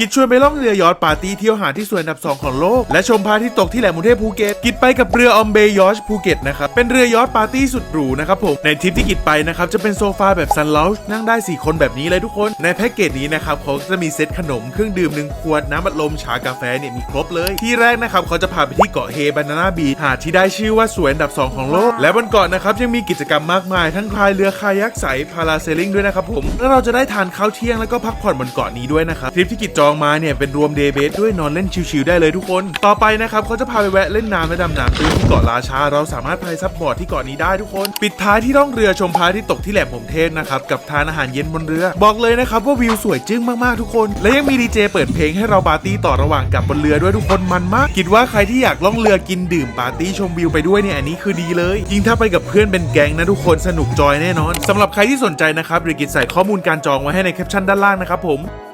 กิจชวนไปล่องเรือยอชปาร์ตี้เที่ยวหาดที่สวยอันดับ 2 ของโลก และชมพระอาทิตย์ตกที่แหลมมุเทพภูเก็ตกิจไปกับเรือออมเบยอชภูเก็ตนะครับเป็นเรือยอชปาร์ตี้สุดหรูนะครับผมในทริปที่กิจไปนะครับจะเป็นโซฟาแบบซันล u ชนั่งได้ 4 คนแบบนี้เลยทุกคนในแพ็กเกจนี้นะครับเขาจะมีเซตขนมเครื่องดื่มหนึ่งขวดน้ำอัดลมชากาแฟเนี่ยมีครบเลย ที่แรกนะครับเขาจะพาไปที่เกาะเฮบานานาบีหาดที่ได้ชื่อว่าสวยอันดับ 2 ของโลก และบนเกาะนะครับยังมีกิจกรรมมากมายทั้งพายเรือคายักใสพาราเซลลิงด้วยนะครับผมแล้วเราจะได้ทานข้าวเที่ยงแล้วก็พักผ่อนบนเกาะนี้ด้วยนะครับทริปที่กิจจองมาเนี่ยเป็นรวมเดย์เบสด้วยนอนเล่นชิลๆได้เลยทุกคน ต่อไปนะครับเขาจะพาไปแวะเล่นน้ำและดำน้ำตื้นที่เกาะราชา เราสามารถพายซับบอร์ดที่เกาะนี้ได้ทุกคน ปิดท้ายที่ร่องเรือชมพระอาที่ตกที่แหลมผมเทพนะครับกับทานอาหารเย็นบนเรือ บอกเลยนะครับว่าวิวสวยจึ้งมากๆทุกคน และยังมีดีเจเปิดเพลงให้เราปาร์ตี้ต่อระหว่างกับบนเรือด้วยทุกคนมันมากคิดว่าใครที่อยากล่องเรือกินดื่มปาร์ตี้ชมวิวไปด้วยเนี่ยอันนี้คือดีเลยยิ่งถ้าไปกับเพื่อนเป็นแก๊งนะทุกคนสนุกจอยแน่นอนสำหรับใครที่สนใจนะครับเดี๋ยวกิจใส่ข้อมูลการจองไว้ให้ในแคปชั่นด้านล่างนะครับผม